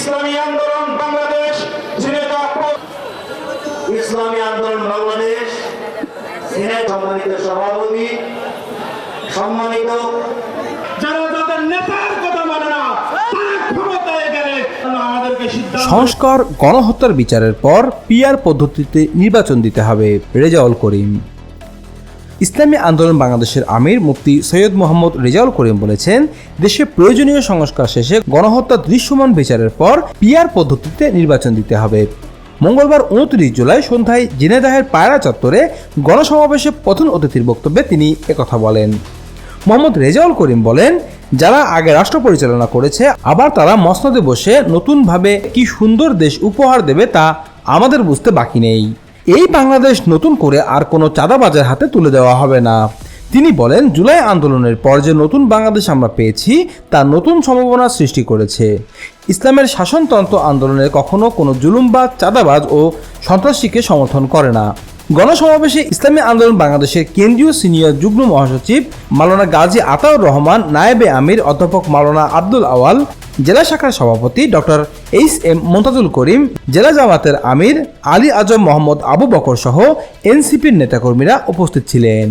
ইসলামী আন্দোলন বাংলাদেশ ইসলামী আন্দোলন বাংলাদেশ সম্মানিত সভাপতি, সম্মানিত মানে সংস্কার, গণহত্যার বিচারের পর পিআর পদ্ধতিতে নির্বাচন দিতে হবে রেজাউল করিম। ইসলামী আন্দোলন বাংলাদেশের আমির মুফতি সৈয়দ মোহাম্মদ রেজাউল করিম বলেছেন, দেশে প্রয়োজনীয় সংস্কার শেষে গণহত্যা দৃশ্যমান বিচারের পর পিআর পদ্ধতিতে নির্বাচন দিতে হবে। মঙ্গলবার উনত্রিশ জুলাই সন্ধ্যায় জিনেদাহের পায়রা চত্বরে গণসমাবেশে প্রধান অতিথির বক্তব্যে তিনি একথা বলেন। মোহাম্মদ রেজাউল করিম বলেন, যারা আগে রাষ্ট্র পরিচালনা করেছে, আবার তারা মসনদে বসে নতুনভাবে কি সুন্দর দেশ উপহার দেবে তা আমাদের বুঝতে বাকি নেই। এই বাংলাদেশ নতুন করে আর কোনো চাঁদাবাজের হাতে তুলে দেওয়া হবে না। তিনি বলেন, জুলাই আন্দোলনের পর যে নতুন বাংলাদেশ আমরা পেয়েছি, তা নতুন সম্ভাবনা সৃষ্টি করেছে। ইসলামের শাসনতন্ত্র আন্দোলনে কখনো কোনো জুলুম বা চাঁদাবাজ ও সন্ত্রাসীকে সমর্থন করে না। গণসমাবেশে ইসলামী আন্দোলন বাংলাদেশের কেন্দ্রীয় সিনিয়র যুগ্ম মহাসচিব মাওলানা গাজী আতাউর রহমান, নায়েবে আমির, অধ্যাপক মাওলানা আব্দুল আওয়াল জেলা শাখার সভাপতি doctor H M Motajul Karim, জেলা জামাতের আমির আলী আজম মোহাম্মদ আবু বকর সহ এনসিপির নেতাকর্মীরা উপস্থিত ছিলেন।